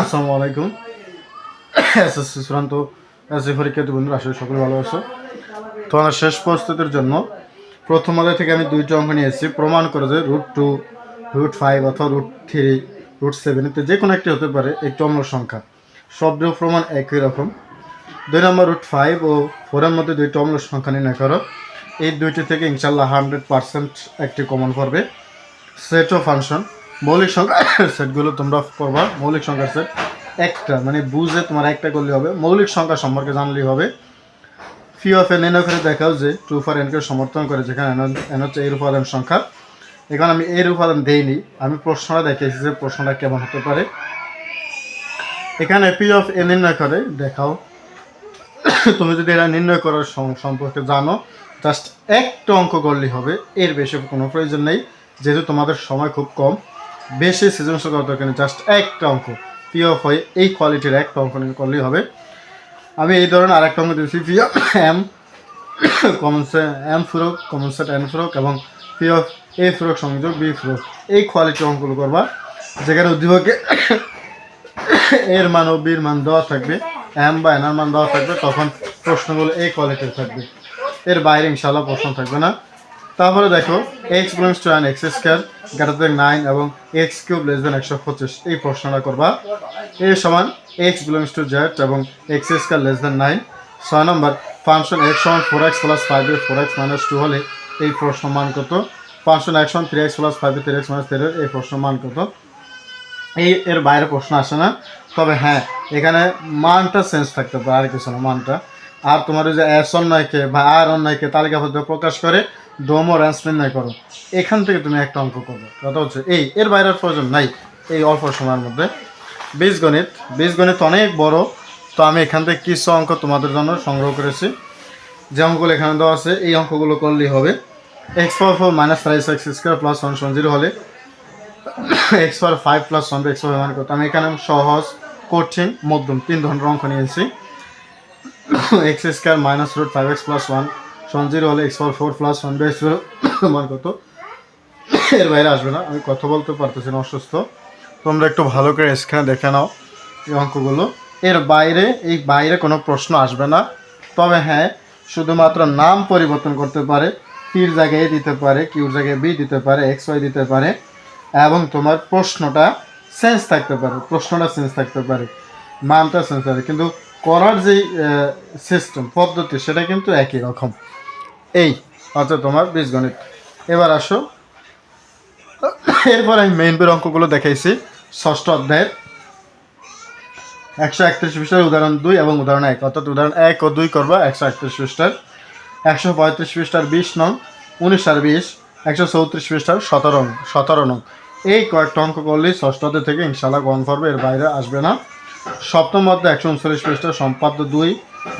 আসসালামু আলাইকুম। এসএসসি চূড়ান্ত এসএসসি পরীক্ষার্থী বন্ধুরা আসলে সকলে ভালো আছো। তো আমার শেষ প্রস্তুতির জন্য প্রথম আগে থেকে আমি দুইটা অঙ্ক নিয়ে এসেছি। প্রমাণ করে যে রুট টু রুট ফাইভ অথবা রুট থ্রি রুট সেভেন এতে যে কোনো একটি হতে পারে একটি অন্য সংখ্যা। সবগুলো প্রমাণ একই রকম। দুই নম্বর রুট ফাইভ ও ফোরের মধ্যে দুইটি অম্ল সংখ্যা নির্ণয় করো। এই দুইটি থেকে ইনশাল্লাহ হান্ড্রেড পার্সেন্ট একটি কমন পড়বে। সেট ও ফাংশন মৌলিক সংখ্যা সেটগুলো তোমরা করবা মৌলিক সংখ্যার সেট একটা মানে বুঝে তোমার একটা করলে হবে। মৌলিক সংখ্যা সম্পর্কে জানলেই হবে। ফি অফ এন এন করে দেখাও যে টু ফর এনকে সমর্থন করে, যেখানে এন হচ্ছে এর উপাদান সংখ্যা। এখানে আমি এর উপাদান দেইনি, আমি প্রশ্নটা দেখেছি যে প্রশ্নটা কেমন হতে পারে। এখানে পি অফ এ নির্ণয় করে, দেখাও। তুমি যদি এটা নির্ণয় করার সম্পর্কে জানো জাস্ট একটা অঙ্ক করলেই হবে, এর বেশি কোনো প্রয়োজন নেই। যেহেতু তোমাদের সময় খুব কম বেশি সৃজনশীল করার দরকার নেই জাস্ট একটা অঙ্ক। পি অফ হয়ে এই কোয়ালিটির একটা অঙ্ক নিয়ে করলেই হবে। আমি এই ধরনের আরেকটা অঙ্ক দিয়েছি P of M common set M ফুরক common set N ফুরক এবং পি অফ এ ফুরক সংযোগ বি ফুরক এই কোয়ালিটির অঙ্কগুলো করবা, যেখানে উদ্দীপকে এর মান ও বির মান দেওয়া থাকবে এম বা এনার মান দেওয়া থাকবে, তখন প্রশ্নগুলো এই কোয়ালিটির থাকবে। এর বাইরে ইনশাল্লাহ প্রশ্ন থাকবে না। তারপরে দেখো x belongs to an x square greater than nine এবং এক্স কিউব লেস দেন একশো পঁচিশ, এই প্রশ্নটা করবা। এ সমান এক্স বিলংস টু জেড এবং x square less than nine ছয় নম্বর ফাংশন এক্স সমান ফোর এক্স প্লাস ফাইভ এ ফোর এক্স মাইনাস টু হলে এই প্রশ্ন মান কত? ফাংশন এক্স সমান থ্রি এক্স প্লাস ফাইভ এ থ্রি এক্স মাইনাস থ্রি এই প্রশ্ন মান কত? এই এর বাইরে প্রশ্ন আসে না। তবে হ্যাঁ এখানে মানটা চেঞ্জ থাকতে পারে, আর কিছু না, মানটা। আর তোমার ওই যে এস অন্যায়কে বা আর অন্যায়কে তালিকাবদ্ধ প্রকাশ করে ডোম ও র্যান্স নির্ণয় করো। এখান থেকে তুমি একটা অঙ্ক করবে। কথা হচ্ছে, এই, এর বাইরের প্রয়োজন নাই। এই অল্প সময়ের মধ্যে। বীজগণিত বীজগণিত অনেক বড়। তো আমি এখান থেকে কিছু অঙ্ক তোমাদের জন্য সংগ্রহ করেছি। যে অঙ্কগুলো এখানে দেওয়া আছে, এই অঙ্কগুলো করলেই হবে। X power four minus five x square plus one সমান জিরো হলে। X power five plus one x power one করতে আমি এখানে সহজ, কঠিন, মধ্যম তিন ধরনের অঙ্ক নিয়েছি। X square minus root five x plus one সমান জিরো হলে x power four plus one by x মান কত? এর বাইরে আসবে না, আমি কথা বলতে পারতেছি না, অসুস্থ। তোমরা একটু ভালো করে স্ক্রিনে দেখে নাও এই অঙ্কগুলো। এর বাইরে, এই বাইরে কোনো প্রশ্ন আসবে না। তবে হ্যাঁ শুধুমাত্র নাম পরিবর্তন করতে পারে পির জায়গায় দিতে পারে কিউর জায়গায় বি দিতে পারে এক্স ওয়াই দিতে পারে, এবং তোমার প্রশ্নটা সেন্স থাকতে পারে, প্রশ্নটা সেন্স থাকতে পারে, মানটা সেন্স থাকবে কিন্তু করার যেই সিস্টেম পদ্ধতি, সেটা কিন্তু একই রকম। এই হচ্ছে তোমার বীজগণিত এবার আসো। এরপর আমি মেইন বের অঙ্কগুলো দেখাইছি, ষষ্ঠ অধ্যায়ের। একশো একত্রিশ পৃষ্ঠার উদাহরণ দুই এবং উদাহরণ এক। অর্থাৎ উদাহরণ এক ও দুই করবা একশো একত্রিশ পৃষ্ঠার। একশো পঁয়ত্রিশ পৃষ্ঠার বিশ নং, উনিশ আর বিশ। একশো চৌত্রিশ পৃষ্ঠার সতেরো সতেরো নং। এই কয়েকটা অঙ্ক করলেই ষষ্ঠ অধ্যায় থেকে ইনশাল্লাহ গ্রহণ করবে, এর বাইরে আসবে না। সপ্তম অধ্যায় একশো উনচল্লিশ পৃষ্ঠার সম্পাদ্য দুই,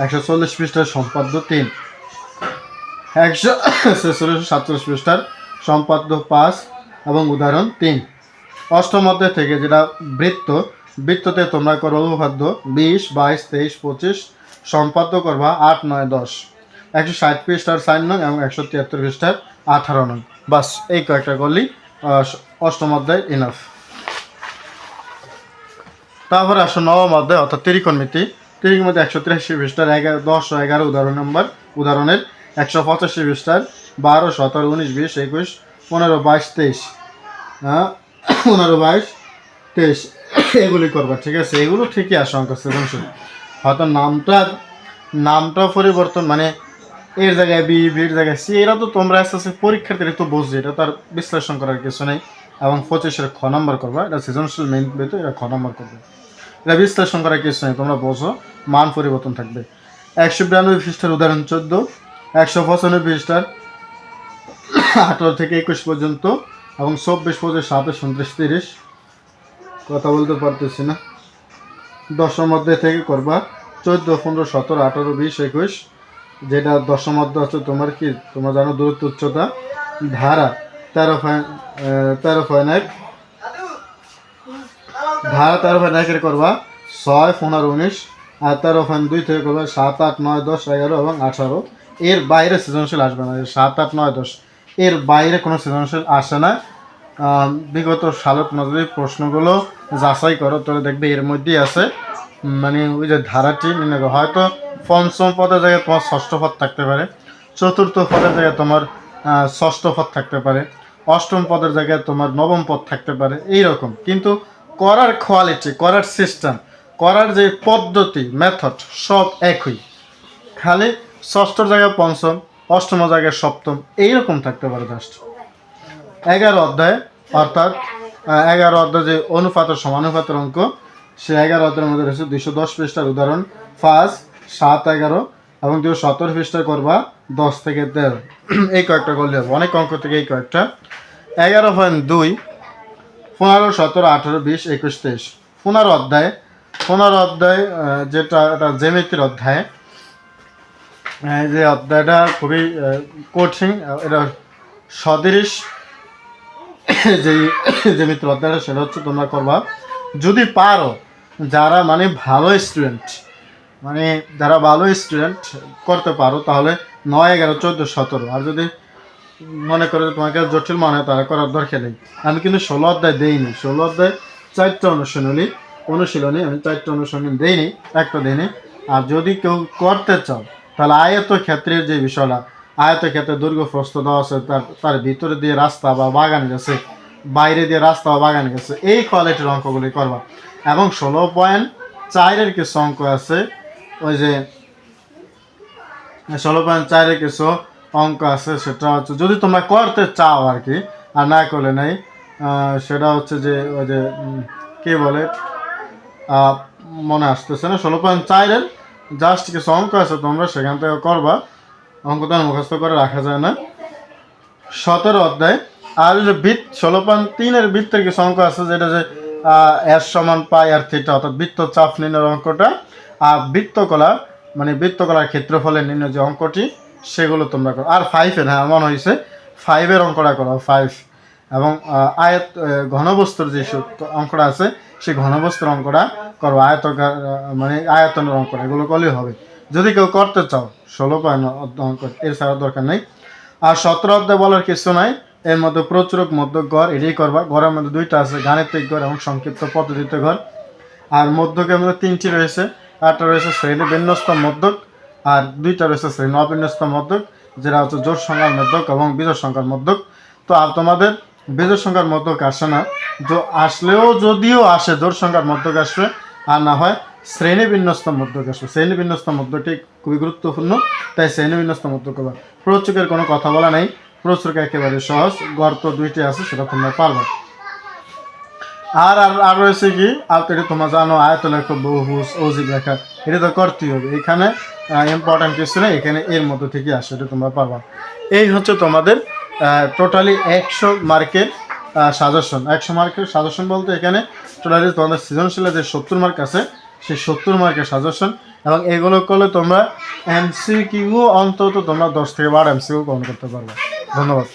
একশো চল্লিশ পৃষ্ঠার সম্পাদ্য তিন। একশো ছেচল্লিশ সাতচল্লিশ পৃষ্ঠার সম্পাদ্য পাঁচ এবং উদাহরণ তিন। অষ্টম থেকে যেটা বৃত্ত বৃত্ততে তোমরা করো উপপাদ্য বিশ বাইশ তেইশ পঁচিশ সম্পাদ্য করবা আট নয় দশ। একশো ষাট পৃষ্ঠার সাইন নং এবং একশো তিয়াত্তর পৃষ্ঠার আঠারো নং। বাস এই কয়েকটা করলেই আহ, অষ্টম অধ্যায় ইনাফ তারপরে আসো নবম অধ্যায় অর্থাৎ ত্রিকোণমিতি। ত্রিকোণমিতি একশো তিরাশি পৃষ্ঠার এগারো দশ এগারো উদাহরণ নম্বর উদাহরণের একশো পঁচাশি পৃষ্ঠার বারো, সতেরো, উনিশ, বিশ, একুশ, পনেরো, বাইশ, তেইশ। হ্যাঁ? পনেরো, বাইশ, তেইশ। এগুলি করবা, ঠিক আছে? এগুলো ঠিকই আসে, অঙ্ক সৃজনশীল হয়তো নামটা নামটা পরিবর্তন মানে এর জায়গায় বি বির জায়গায় সি, এরা তো তোমরা আস্তে আস্তে পরীক্ষার্থীরা তো বুঝবে, এটা তার বিশ্লেষণ করার কিছু নেই। এবং পঁচিশের খ নম্বর করবা, এটা সৃজনশীল মেইন বেতো এটা খ নম্বর করবে। এটা বিশ্লেষণ করার কিছু নেই, তোমরা বোঝো, মান পরিবর্তন থাকবে। একশো বিরানব্বই পৃষ্ঠার উদাহরণ চোদ্দ একশো পঁচানব্বই পৃষ্ঠার আঠারো থেকে একুশ পর্যন্ত এবং চব্বিশ, পঁচিশ, সাতাশ, উনত্রিশ, তিরিশ। কথা বলতে পারতেছি না। দশম অধ্যায় থেকে করবা। চোদ্দ, পনেরো, সতেরো, আঠারো, বিশ, একুশ। যেটা দশম অধ্যায় হচ্ছে তোমার কি, তোমরা জানো দূরত্ব, উচ্চতা। ধারা, তেরো তেরো পয়েন্ট এক। ধারা তেরো পয়েন্ট একের করবা। ছয়, পনেরো, উনিশ। আর তেরো পয়েন্ট দুই থেকে করবা, সাত, আট, নয়, দশ, এগারো এবং আঠারো। এর বাইরে সৃজনশীল আসবে না সাত আট নয় দশ। এর বাইরে কোনো সৃজনশীল আসে না। বিগত সালত নজরে প্রশ্নগুলো যাচাই করো তাহলে দেখবে এর মধ্যেই আছে। মানে ওই যে ধারাটি নির্ণয়। হয়তো পঞ্চম পদের জায়গায় তোমার ষষ্ঠ পদ থাকতে পারে, চতুর্থ পদের জায়গায় তোমার ষষ্ঠ পদ থাকতে পারে, অষ্টম পদের জায়গায় তোমার নবম পদ থাকতে পারে এই রকম কিন্তু করার কোয়ালিটি করার সিস্টেম করার যে পদ্ধতি মেথড সব একই। খালি ষষ্ঠর জায়গায় পঞ্চম, অষ্টম জায়গায় সপ্তম, এইরকম থাকতে পারে জাস্ট এগারো অধ্যায়, অর্থাৎ এগারো অধ্যায় যে অনুপাত সমানুপাতের অঙ্ক, সে এগারো অধ্যায়ের মধ্যে রয়েছে দুইশো দশ পৃষ্ঠার উদাহরণ। ফার্স্ট, সাত, এগারো এবং দুশো সতেরো পৃষ্ঠা করবা দশ থেকে তেরো। এই কয়েকটা করলে হবে। অনেক অঙ্ক থেকে এই কয়েকটা। এগারো পয়েন্ট দুই, পনেরো, সতেরো, আঠেরো, বিশ, একুশ, তেইশ। পনেরো অধ্যায় পনেরো অধ্যায় যেটা, এটা জেমিতির অধ্যায়। যে অধ্যায়টা খুবই কঠিন এটা সদৃশ যে যে মিত্র অধ্যায়টা সেটা হচ্ছে তোমরা করবা। যদি পারো, যারা মানে ভালো স্টুডেন্ট মানে যারা ভালো স্টুডেন্ট করতে পারো, তাহলে নয়, এগারো, চোদ্দ, সতেরো, আর যদি মনে করো তোমাকে জটিল মনে হয় তারা করার দরকার নেই। আমি কিন্তু ষোলো অধ্যায় দেইনি, ষোলো অধ্যায় চারটা অনুশীলনী অনুশীলনী, আমি চারটা অনুশীলনী দেইনি, একটা দেইনি। আর যদি কেউ করতে চাও তাহলে আয়ত ক্ষেত্রের যে বিষয়টা আয়ত ক্ষেত্রে দৈর্ঘ্য প্রস্ত দেওয়া আছে, তার তার ভিতরে দিয়ে রাস্তা বা বাগান গেছে, বাইরে দিয়ে রাস্তা বা বাগান গেছে, এই কোয়ালিটির অঙ্কগুলি করবা। এবং ষোলো পয়েন্ট চারের কিছু অঙ্ক আছে, ওই যে, ষোলো পয়েন্ট চারের কিছু অঙ্ক আছে, সেটা হচ্ছে যদি তোমরা করতে চাও আর কি, আর না করলে নাই সেটা হচ্ছে যে, ওই যে কি বলে মনে আসতেছে না, ষোলো পয়েন্ট চারের জাস্ট কিছু অঙ্ক আছে, তোমরা সেখান থেকে করবা। অঙ্ক তো মুখস্থ করে রাখা যায় না। সতেরো অধ্যায় আর যে বৃত্ত, ষোলো পয়েন্ট তিনের বৃত্তের কিছু অঙ্ক আছে, যেটা যে এর সমান পাই আর থিটা, অর্থাৎ বৃত্ত চাপ নির্ণয়ের অঙ্কটা। আর বৃত্তকলা মানে বৃত্তকলার ক্ষেত্রফলের নির্ণয় যে অঙ্কটি, সেগুলো তোমরা করো। আর ফাইভের হ্যাঁ মনে হয়েছে। ফাইভের অঙ্কটা করো ফাইভ এবং আয়ত ঘনবস্তুর যে অঙ্কটা আছে, সেই ঘনবস্তুর অঙ্কটা করো আয়তকার আহ, মানে আয়তনের অঙ্কটা এগুলো করলেই হবে। যদি কেউ করতে চাও ষোলো পয়েন্ট অঙ্ক এর ছাড়া দরকার নেই। আর সতেরো অধ্যায় বলার কিছু নাই এর মধ্যে প্রচুরক মধ্যক ঘর এটাই করবা। ঘরের মধ্যে দুইটা আছে গাণিতিক ঘর এবং সংক্ষিপ্ত পদ্ধতিতে ঘর। আর মধ্যকের মধ্যে তিনটি রয়েছে একটা রয়েছে শ্রেণি বিন্যস্ত মধ্যক আর দুইটা রয়েছে শ্রেণি অবিন্যস্ত মধ্যক যেটা হচ্ছে জোর সংখ্যার মধ্যক এবং বিজোড় সংখ্যার মধ্যক। তো আর তোমাদের বিজোড় সংখ্যার মধ্যক আসে না। আসলেও যদিও আসে জোর সংখ্যার মধ্যক আসবে আর না হয় শ্রেণি বিন্যস্ত মধ্যক আসবে। শ্রেণি বিন্যস্ত মধ্যটি খুবই গুরুত্বপূর্ণ, তাই শ্রেণি বিন্যস্ত মধ্যক করবা প্রচুকের কোনো কথা বলা নাই প্রচুরকে একেবারে সহজ, গর্ত দুইটি আছে, সেটা তোমরা পারবে। আর আর আর রয়েছে কি? আর তো এটা তোমরা জানো আয়ত লেখা বহুস অজিব লেখা। এটা তো করতেই হবে। এখানে ইম্পর্টেন্ট কিছু নেই, এখানে এর মধ্যে থেকে আসে, এটা তোমরা পারবা। এই হচ্ছে তোমাদের টোটালি একশো মার্কের সাজেশন একশো মার্কের সাজেশন বলতে এখানে টোটালি তোমাদের সৃজনশীলের যে সত্তর মার্ক আছে, সেই সত্তর মার্কের সাজেশন এবং এগুলো করলে তোমরা এমসিকিউ অন্তত তোমরা দশ থেকে বারো এমসিকিউ গ্রহণ করতে পারবে। ধন্যবাদ।